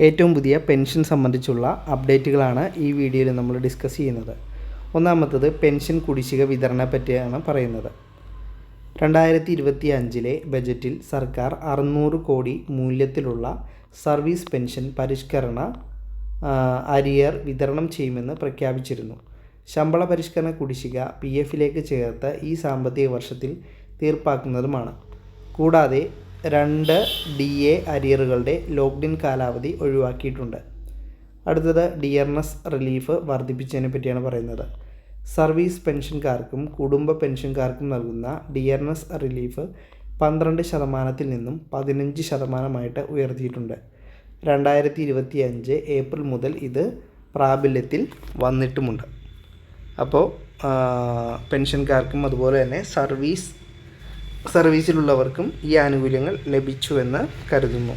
ഏറ്റവും പുതിയ പെൻഷൻ സംബന്ധിച്ചുള്ള അപ്ഡേറ്റുകളാണ് ഈ വീഡിയോയിൽ നമ്മൾ ഡിസ്കസ് ചെയ്യുന്നത്. ഒന്നാമത്തത് പെൻഷൻ കുടിശ്ശിക വിതരണ പറ്റിയാണ് പറയുന്നത്. രണ്ടായിരത്തി ഇരുപത്തി അഞ്ചിലെ ബജറ്റിൽ സർക്കാർ അറുന്നൂറ് കോടി മൂല്യത്തിലുള്ള സർവീസ് പെൻഷൻ പരിഷ്കരണ അരിയർ വിതരണം ചെയ്യുമെന്ന് പ്രഖ്യാപിച്ചിരുന്നു. ശമ്പള പരിഷ്കരണ കുടിശ്ശിക പി എഫിലേക്ക് ചേർത്ത് ഈ സാമ്പത്തിക വർഷത്തിൽ തീർപ്പാക്കുന്നതുമാണ്. കൂടാതെ രണ്ട് ഡി എ അരിയറുകളുടെ ലോക്ക്ഡിൻ കാലാവധി ഒഴിവാക്കിയിട്ടുണ്ട്. അടുത്തത് ഡിയർനെസ് റിലീഫ് വർദ്ധിപ്പിച്ചതിനെ പറ്റിയാണ് പറയുന്നത്. സർവീസ് പെൻഷൻകാർക്കും കുടുംബ പെൻഷൻകാർക്കും നൽകുന്ന ഡിയർനെസ് റിലീഫ് പന്ത്രണ്ട് ശതമാനത്തിൽ നിന്നും പതിനഞ്ച് ശതമാനമായിട്ട് ഉയർത്തിയിട്ടുണ്ട്. രണ്ടായിരത്തി ഇരുപത്തി അഞ്ച് ഏപ്രിൽ മുതൽ ഇത് പ്രാബല്യത്തിൽ വന്നിട്ടുമുണ്ട്. അപ്പോൾ പെൻഷൻകാർക്കും അതുപോലെ തന്നെ സർവീസ് സർവീസിലുള്ളവർക്കും ഈ ആനുകൂല്യങ്ങൾ ലഭിച്ചുവെന്ന് കരുതുന്നു.